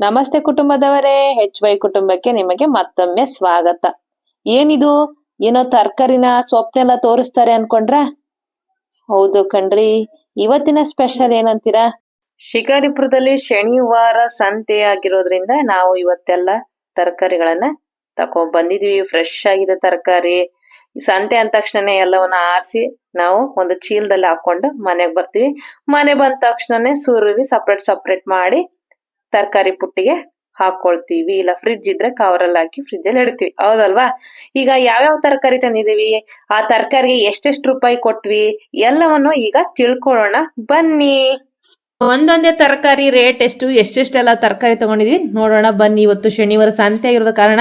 ನಮಸ್ತೆ ಕುಟುಂಬದವರೇ ಹೆಚ್ ವೈ ಕುಟುಂಬಕ್ಕೆ ನಿಮಗೆ ಮತ್ತೊಮ್ಮೆ ಸ್ವಾಗತ. ಏನಿದು? ಏನೋ ತರಕಾರಿನ ಸೊಪ್ಪನೆಲ್ಲ ತೋರಿಸ್ತಾರೆ ಅನ್ಕೊಂಡ್ರ? ಹೌದು ಕಣ್ರಿ. ಇವತ್ತಿನ ಸ್ಪೆಷಲ್ ಏನಂತೀರಾ? ಶಿಕಾರಿಪುರದಲ್ಲಿ ಶನಿವಾರ ಸಂತೆ ಆಗಿರೋದ್ರಿಂದ ನಾವು ಇವತ್ತೆಲ್ಲ ತರಕಾರಿಗಳನ್ನ ತಕೊಂಡ್ ಬಂದಿದೀವಿ. ಫ್ರೆಶ್ ಆಗಿದೆ ತರಕಾರಿ. ಸಂತೆ ಅಂದ ತಕ್ಷಣನೇ ಎಲ್ಲವನ್ನ ಆರಿಸಿ ನಾವು ಒಂದು ಚೀಲದಲ್ಲಿ ಹಾಕೊಂಡು ಮನೆಗೆ ಬರ್ತೀವಿ. ಮನೆ ಬಂದ ತಕ್ಷಣನೇ ಸುರುವಿ ಸಪ್ರೇಟ್ ಸಪ್ರೇಟ್ ಮಾಡಿ ತರಕಾರಿ ಪುಟ್ಟಿಗೆ ಹಾಕೊಳ್ತೀವಿ. ಇಲ್ಲ ಫ್ರಿಡ್ಜ್ ಇದ್ರೆ ಕವರಲ್ಲಿ ಹಾಕಿ ಫ್ರಿಡ್ಜ್ ಅಲ್ಲಿ ಇಡ್ತೀವಿ. ಹೌದಲ್ವಾ? ಈಗ ಯಾವ್ಯಾವ ತರಕಾರಿ ತಂದಿದೀವಿ ಆ ತರಕಾರಿಗೆ ಎಷ್ಟೆಷ್ಟು ರೂಪಾಯಿ ಕೊಟ್ವಿ? ಎಲ್ಲವನ್ನು ಈಗ ತಿಳ್ಕೊಳ್ಳೋಣ. ಬನ್ನಿ. ಒಂದೊಂದೇ ತರಕಾರಿ ರೇಟ್ ಎಷ್ಟು? ಎಷ್ಟೆಷ್ಟೆಲ್ಲ ತರಕಾರಿ ತಗೊಂಡಿದ್ವಿ? ನೋಡೋಣ. ಬನ್ನಿ. ಇವತ್ತು ಶನಿವಾರ ಸಂತೆ ಆಗಿರೋದ ಕಾರಣ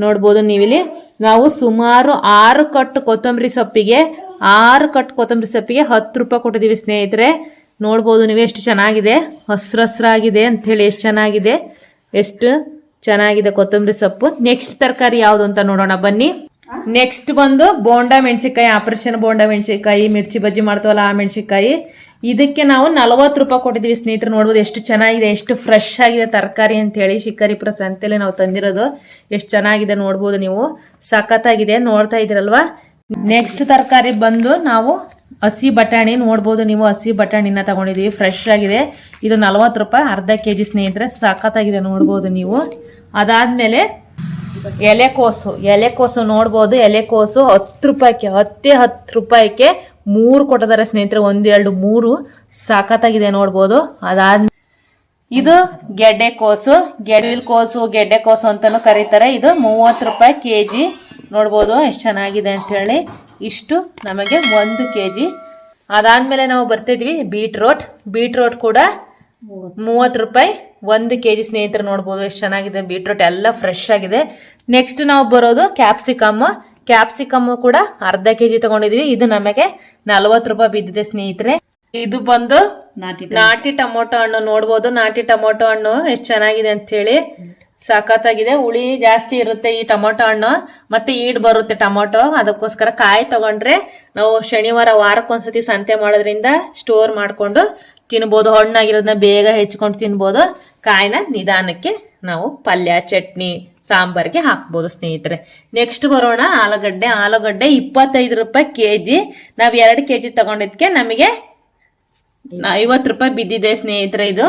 ನೋಡ್ಬೋದು ನೀವಿಲ್ಲಿ. ನಾವು ಸುಮಾರು ಆರು ಕಟ್ಟು ಕೊತ್ತಂಬರಿ ಸೊಪ್ಪಿಗೆ, ಆರು ಕಟ್ಟು ಕೊತ್ತಂಬರಿ ಸೊಪ್ಪಿಗೆ ಹತ್ತು ರೂಪಾಯಿ ಕೊಟ್ಟಿದ್ದೀವಿ ಸ್ನೇಹಿತರೆ. ನೋಡ್ಬೋದು ನೀವು ಎಷ್ಟು ಚೆನ್ನಾಗಿದೆ. ಹಸ್ರು ಹಸ್ರಾಗಿದೆ ಅಂಥೇಳಿ ಎಷ್ಟು ಚೆನ್ನಾಗಿದೆ. ಎಷ್ಟು ಚೆನ್ನಾಗಿದೆ ಕೊತ್ತಂಬರಿ ಸೊಪ್ಪು. ನೆಕ್ಸ್ಟ್ ತರಕಾರಿ ಯಾವುದು ಅಂತ ನೋಡೋಣ. ಬನ್ನಿ. ನೆಕ್ಸ್ಟ್ ಬಂದು ಬೋಂಡ ಮೆಣಸಿನ್ಕಾಯಿ, ಆಪರೇಷನ್ ಬೋಂಡ ಮೆಣಸಿನ್ಕಾಯಿ, ಮಿರ್ಚಿ ಬಜ್ಜಿ ಮಾಡ್ತೀವಲ್ಲ ಆ ಮೆಣಸಿನ್ಕಾಯಿ. ಇದಕ್ಕೆ ನಾವು ನಲವತ್ತು ರೂಪಾಯಿ ಕೊಟ್ಟಿದ್ದೀವಿ ಸ್ನೇಹಿತರು, ನೋಡ್ಬೋದು ಎಷ್ಟು ಚೆನ್ನಾಗಿದೆ, ಎಷ್ಟು ಫ್ರೆಶ್ ಆಗಿದೆ ತರಕಾರಿ ಅಂತ ಹೇಳಿ ಶಿಕಾರಿಪುರ ಅಂತೇಳಿ ನಾವು ತಂದಿರೋದು. ಎಷ್ಟು ಚೆನ್ನಾಗಿದೆ ನೋಡ್ಬೋದು ನೀವು. ಸಖತ್ತಾಗಿದೆ, ನೋಡ್ತಾ ಇದ್ದೀರಲ್ವಾ? ನೆಕ್ಸ್ಟ್ ತರಕಾರಿ ಬಂದು ನಾವು ಹಸಿ ಬಟಾಣಿ ನೋಡ್ಬೋದು. ನೀವು ಹಸಿ ಬಟಾಣಿನ ತಗೊಂಡಿದೀವಿ ಫ್ರೆಶ್ ಆಗಿದೆ. ಇದು ನಲವತ್ತು ರೂಪಾಯಿ. ಅರ್ಧ ಕೆ ಜಿ ಸ್ನೇಹಿತರೆ ಸಖತ್ತಾಗಿದೆ ನೋಡ್ಬೋದು ನೀವು. ಅದಾದ್ಮೇಲೆ ಎಲೆಕೋಸು ಎಲೆಕೋಸು ನೋಡ್ಬೋದು. ಎಲೆಕೋಸು ಹತ್ತು ರೂಪಾಯಿಗೆ, ಹತ್ತೇ ಹತ್ತು ರೂಪಾಯಿಗೆ ಮೂರು ಕೊಟ್ಟಿದ್ದಾರೆ ಸ್ನೇಹಿತರೆ. ಒಂದೆರಡು ಮೂರು. ಸಖತ್ತಾಗಿದೆ ನೋಡ್ಬೋದು. ಅದಾದ್ಮೇಲೆ ಇದು ಗೆಡ್ಡೆ ಕೋಸು. ಗೆಡ್ವಿಲ್ ಕೋಸು, ಗೆಡ್ಡೆ ಕೋಸು ಅಂತಾನು ಕರೀತಾರೆ. ಇದು ಮೂವತ್ತು ರೂಪಾಯಿ ಕೆ ಜಿ ನೋಡ್ಬೋದು ಎಷ್ಟು ಚೆನ್ನಾಗಿದೆ ಅಂತ ಹೇಳಿ. ಇಷ್ಟು ನಮಗೆ ಒಂದು ಕೆ ಜಿ ಅದಾದಮೇಲೆ ನಾವು ಬರ್ತಿದ್ವಿ ಬೀಟ್ರೋಟ್. ಬೀಟ್ರೋಟ್ ಕೂಡ ಮೂವತ್ತು ರೂಪಾಯಿ. ಒಂದು ಕೆ ಜಿ ಸ್ನೇಹಿತರು ನೋಡ್ಬೋದು ಎಷ್ಟು ಚೆನ್ನಾಗಿದೆ ಬೀಟ್ರೋಟ್. ಎಲ್ಲ ಫ್ರೆಶ್ ಆಗಿದೆ. ನೆಕ್ಸ್ಟ್ ನಾವು ಬರೋದು ಕ್ಯಾಪ್ಸಿಕಮ್ ಕ್ಯಾಪ್ಸಿಕಮ್ ಕೂಡ ಅರ್ಧ ಕೆ ಜಿ ತಗೊಂಡಿದ್ವಿ. ಇದು ನಮಗೆ ನಲವತ್ತು ರೂಪಾಯಿ ಬಿದ್ದಿದೆ ಸ್ನೇಹಿತರೆ. ಇದು ಬಂದು ನಾಟಿ ಟೊಮೊಟೊ ಹಣ್ಣು ನೋಡ್ಬೋದು. ನಾಟಿ ಟೊಮೊಟೊ ಹಣ್ಣು ಎಷ್ಟು ಚೆನ್ನಾಗಿದೆ ಅಂತ ಹೇಳಿ. ಸಖತ್ತಾಗಿದೆ. ಹುಳಿ ಜಾಸ್ತಿ ಇರುತ್ತೆ ಈ ಟೊಮೊಟೊ ಹಣ್ಣು. ಮತ್ತೆ ಈಡ್ ಬರುತ್ತೆ ಟೊಮೊಟೊ. ಅದಕ್ಕೋಸ್ಕರ ಕಾಯಿ ತಗೊಂಡ್ರೆ ನಾವು ಶನಿವಾರ ವಾರಕ್ಕೊಂದ್ಸತಿ ಸಂತೆ ಮಾಡೋದ್ರಿಂದ ಸ್ಟೋರ್ ಮಾಡಿಕೊಂಡು ತಿನ್ಬೋದು. ಹಣ್ಣಾಗಿರೋದನ್ನ ಬೇಗ ಹೆಚ್ಕೊಂಡು ತಿನ್ಬೋದು. ಕಾಯಿನ ನಿಧಾನಕ್ಕೆ ನಾವು ಪಲ್ಯ, ಚಟ್ನಿ, ಸಾಂಬಾರ್ಗೆ ಹಾಕ್ಬೋದು ಸ್ನೇಹಿತರೆ. ನೆಕ್ಸ್ಟ್ ಬರೋಣ. ಆಲೂಗಡ್ಡೆ. ಆಲೂಗಡ್ಡೆ ಇಪ್ಪತ್ತೈದು ರೂಪಾಯಿ ಕೆ ಜಿ ನಾವು ಎರಡು ಕೆ ಜಿ ತಗೊಂಡಿದ್ಕೆ ನಮಗೆ ಐವತ್ತು ರೂಪಾಯಿ ಬಿದ್ದಿದೆ ಸ್ನೇಹಿತರೆ ಇದು.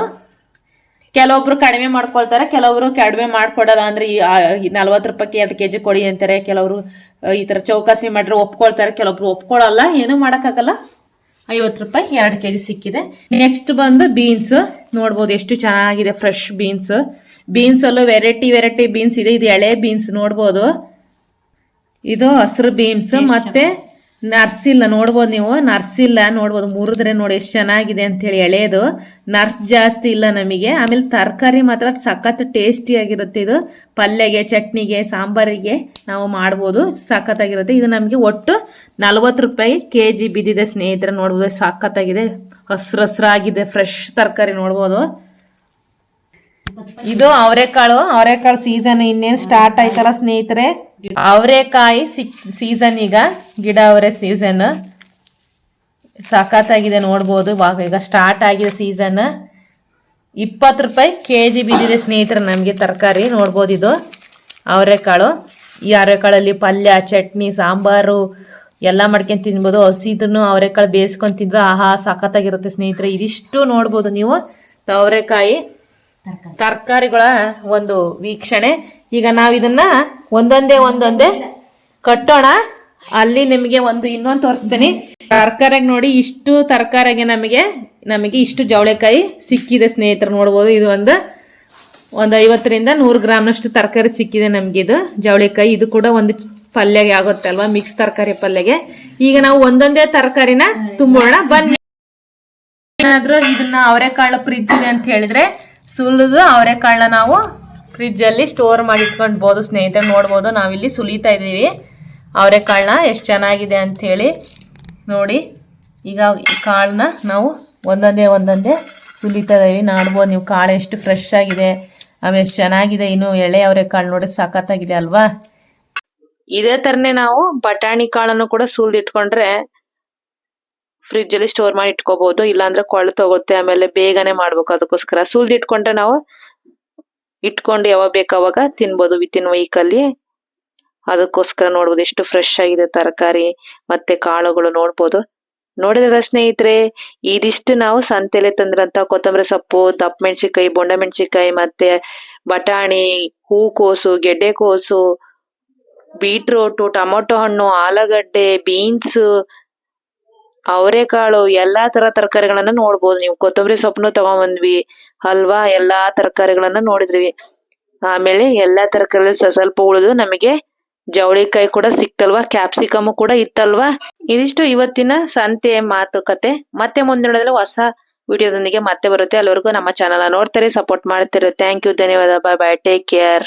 ಕೆಲವೊಬ್ರು ಕಡಿಮೆ ಮಾಡ್ಕೊಳ್ತಾರೆ ಕೆಲವರು ಕಡಿಮೆ ಮಾಡ್ಕೊಡಲ್ಲ ಅಂದ್ರೆ ಈ ನಲ್ವತ್ತು ರೂಪಾಯಿ ಎರಡು ಕೆಜಿ ಕೊಡಿ ಅಂತಾರೆ ಕೆಲವರು ಈ ತರ ಚೌಕಾಸಿ ಮಾಡ್ರೆ ಒಪ್ಕೊಳ್ತಾರೆ ಕೆಲವೊಬ್ರು ಒಪ್ಕೊಳಲ್ಲ ಏನು ಮಾಡೋಕ್ಕಾಗಲ್ಲ. ಐವತ್ತು ರೂಪಾಯಿ ಎರಡು ಕೆಜಿ ಸಿಕ್ಕಿದೆ. ನೆಕ್ಸ್ಟ್ ಬಂದು ಬೀನ್ಸ್ ನೋಡ್ಬೋದು ಎಷ್ಟು ಚೆನ್ನಾಗಿದೆ ಫ್ರೆಶ್ ಬೀನ್ಸ್ ಬೀನ್ಸ್ ಅಲ್ಲೂ ವೆರೈಟಿ ವೆರೈಟಿ ಬೀನ್ಸ್ ಇದೆ. ಇದು ಎಳೆ ಬೀನ್ಸ್ ನೋಡ್ಬೋದು. ಇದು ಹಸಿರು ಬೀನ್ಸ್ ಮತ್ತೆ ನರ್ಸಿಲ್ಲ, ನೋಡ್ಬೋದು ನೀವು. ನರ್ಸಿಲ್ಲ ನೋಡ್ಬೋದು. ಮುರಿದ್ರೆ ನೋಡಿ ಎಷ್ಟು ಚೆನ್ನಾಗಿದೆ ಅಂತ ಹೇಳಿ ಎಳೆಯೋದು. ನರ್ಸ್ ಜಾಸ್ತಿ ಇಲ್ಲ ನಮಗೆ. ಆಮೇಲೆ ತರಕಾರಿ ಮಾತ್ರ ಸಖತ್ ಟೇಸ್ಟಿ ಆಗಿರುತ್ತೆ ಇದು. ಪಲ್ಯಗೆ, ಚಟ್ನಿಗೆ, ಸಾಂಬಾರಿಗೆ ನಾವು ಮಾಡ್ಬೋದು. ಸಖತ್ತಾಗಿರುತ್ತೆ. ಇದು ನಮಗೆ ಒಟ್ಟು ನಲ್ವತ್ತು ರೂಪಾಯಿ ಕೆ ಜಿ ಬಿದ್ದಿದೆ ಸ್ನೇಹಿತರೆ. ನೋಡ್ಬೋದು ಸಖತ್ತಾಗಿದೆ. ಹಸ್ರು ಹಸ್ರಾಗಿದೆ. ಫ್ರೆಶ್ ತರಕಾರಿ ನೋಡ್ಬೋದು. ಇದು ಅವರೆಕಾಳು ಅವರೆಕಾಳು ಸೀಸನ್ ಇನ್ನೇನು ಸ್ಟಾರ್ಟ್ ಆಯ್ತಲ್ಲ ಸ್ನೇಹಿತರೆ? ಅವರೆಕಾಯಿ ಸೀಸನ್ ಈಗ, ಗಿಡ ಅವರೆ ಸೀಸನ್ ಸಖತ್ತಾಗಿದೆ ನೋಡ್ಬೋದು. ಈಗ ಸ್ಟಾರ್ಟ್ ಆಗಿದೆ ಸೀಸನ್ ಇಪ್ಪತ್ತು ರೂಪಾಯಿ ಕೆ ಜಿ ಬಿದ್ದಿದೆ ಸ್ನೇಹಿತರೆ ನಮಗೆ ತರಕಾರಿ. ನೋಡ್ಬೋದು ಇದು ಅವರೆಕಾಳು. ಈ ಅವರೆಕಾಳಲ್ಲಿ ಪಲ್ಯ, ಚಟ್ನಿ, ಸಾಂಬಾರು ಎಲ್ಲ ಮಾಡ್ಕೊಂಡು ತಿನ್ಬೋದು. ಹಸಿದನ್ನು ಅವರೆಕಾಳು ಬೇಯಿಸ್ಕೊಂಡು ತಿಂದ್ರೆ ಆಹಾ ಸಖತ್ತಾಗಿರುತ್ತೆ ಸ್ನೇಹಿತರೆ. ಇದಿಷ್ಟು ನೋಡ್ಬೋದು ನೀವು. ಅವರೆಕಾಯಿ ತರಕಾರಿಗಳ ಒಂದು ವೀಕ್ಷಣೆ. ಈಗ ನಾವು ಇದನ್ನ ಒಂದೊಂದೇ ಒಂದೊಂದೇ ಕಟ್ಟೋಣ. ಅಲ್ಲಿ ನಿಮಗೆ ಒಂದು ಇನ್ನೊಂದು ತೋರಿಸ್ತೀನಿ. ತರಕಾರಿಯಾಗ ನೋಡಿ ಇಷ್ಟು ತರಕಾರಿಗೆ ನಮಗೆ ನಮಗೆ ಇಷ್ಟು ಜವಳೆಕಾಯಿ ಸಿಕ್ಕಿದೆ ಸ್ನೇಹಿತರು ನೋಡ್ಬೋದು. ಇದು ಒಂದು ಒಂದು ಐವತ್ತರಿಂದ ನೂರು ಗ್ರಾಮ್ನಷ್ಟು ತರಕಾರಿ ಸಿಕ್ಕಿದೆ ನಮ್ಗೆ ಇದು ಜವಳಿಕಾಯಿ. ಇದು ಕೂಡ ಒಂದು ಪಲ್ಯಗೆ ಆಗುತ್ತೆ ಅಲ್ವಾ ಮಿಕ್ಸ್ ತರಕಾರಿ ಪಲ್ಯಗೆ. ಈಗ ನಾವು ಒಂದೊಂದೇ ತರಕಾರಿನ ತುಂಬೋಣ. ಬನ್ನಿ. ಏನಾದ್ರೂ ಇದನ್ನ ಅವರೆಕಾಳು ಫ್ರಿಜ್ ಇದೆ ಅಂತ ಹೇಳಿದ್ರೆ ಸುಲಿದು ಅವರೆಕಾಳನ್ನ ನಾವು ಫ್ರಿಜ್ ಅಲ್ಲಿ ಸ್ಟೋರ್ ಮಾಡಿ ಇಟ್ಕೊಂಡ್ಬೋದು ಸ್ನೇಹಿತರೆ ನೋಡ್ಬೋದು, ನಾವಿಲ್ಲಿ ಸುಲಿತಾ ಇದ್ದೀವಿ. ಅವರೆಕಾಳನ್ನ ಎಷ್ಟು ಚೆನ್ನಾಗಿದೆ ಅಂತ ಹೇಳಿ ನೋಡಿ. ಈಗ ಈ ಕಾಳನ್ನ ನಾವು ಒಂದೊಂದೇ ಒಂದೊಂದೇ ಸುಲಿತಾ ಇದ್ದೀವಿ. ನೋಡ್ಬೋದು ನೀವು ಕಾಳು ಎಷ್ಟು ಫ್ರೆಶ್ ಆಗಿದೆ, ಅವು ಎಷ್ಟು ಚೆನ್ನಾಗಿದೆ, ಇನ್ನು ಎಳೆ ಅವರೆಕಾಳು ನೋಡಿ ಸಖತ್ತಾಗಿದೆ ಅಲ್ವಾ? ಇದೇ ತರನೇ ನಾವು ಬಟಾಣಿ ಕಾಳನ್ನು ಕೂಡ ಸುಲಿದಿಟ್ಕೊಂಡ್ರೆ ಫ್ರಿಜ್ ಅಲ್ಲಿ ಸ್ಟೋರ್ ಮಾಡಿ ಇಟ್ಕೋಬಹುದು ಇಲ್ಲಾಂದ್ರೆ ಕೊಳೆ ತಗೊಳುತ್ತೆ ಆಮೇಲೆ ಬೇಗನೆ ಮಾಡ್ಬೇಕು ಅದಕ್ಕೋಸ್ಕರ. ಸುಲ್ದಿಟ್ಕೊಂಡ್ರೆ ನಾವು ಇಟ್ಕೊಂಡು ಯಾವಾಗ ಬೇಕಾವಾಗ ತಿನ್ಬೋದು ವೀಕ್ ಅಲ್ಲಿ. ಅದಕ್ಕೋಸ್ಕರ ನೋಡ್ಬೋದು ಎಷ್ಟು ಫ್ರೆಶ್ ಆಗಿದೆ ತರಕಾರಿ, ಮತ್ತೆ ಕಾಳುಗಳು ನೋಡ್ಬೋದು. ನೋಡಿದ್ರ ಸ್ನೇಹಿತರೆ, ಇದಿಷ್ಟು ನಾವು ಸಂತೆಲೆ ತಂದ್ರಂತ ಕೊತ್ತಂಬರಿ ಸೊಪ್ಪು, ದಪ್ಪ ಮೆಣಸಿನ್ಕಾಯಿ, ಬೊಂಡ ಮೆಣಸಿನ್ಕಾಯಿ, ಮತ್ತೆ ಬಟಾಣಿ ಹೂಕೋಸು ಗೆಡ್ಡೆಕೋಸು ಬೀಟ್ರೋಟು, ಟೊಮೊಟೊ ಹಣ್ಣು, ಆಲೂಗಡ್ಡೆ, ಬೀನ್ಸ್ ಅವರೆಕಾಳು ಎಲ್ಲಾ ತರ ತರಕಾರಿಗಳನ್ನ ನೋಡ್ಬೋದು ನೀವು. ಕೊತ್ತಂಬರಿ ಸೊಪ್ಪನ್ನು ತಗೊಂಬಂದ್ವಿ, ಹಲ್ವಾ, ಎಲ್ಲಾ ತರಕಾರಿಗಳನ್ನ ನೋಡಿದ್ರಿ ಆಮೇಲೆ ಎಲ್ಲಾ ತರಕಾರಿ ಸ್ವಲ್ಪ ಉಳಿದು ನಮಗೆ ಜವಳಿಕಾಯಿ ಕೂಡ ಸಿಕ್ತಲ್ವಾ ಕ್ಯಾಪ್ಸಿಕಮ್ ಕೂಡ ಇತ್ತಲ್ವಾ? ಇದಿಷ್ಟು ಇವತ್ತಿನ ಸಂತೆ ಮಾತುಕತೆ ಮತ್ತೆ ಮುಂದಿನ ಹೊಸ ವಿಡಿಯೋದೊಂದಿಗೆ ಮತ್ತೆ ಬರುತ್ತೆ. ಅಲ್ಲಿವರೆಗೂ ನಮ್ಮ ಚಾನಲ್ ನೋಡ್ತಾರೆ ಸಪೋರ್ಟ್ ಮಾಡ್ತಾರೆ. ಥ್ಯಾಂಕ್ ಯು ಧನ್ಯವಾದ. ಬಾಯ್ ಬಾಯ್ ಟೇಕ್ ಕೇರ್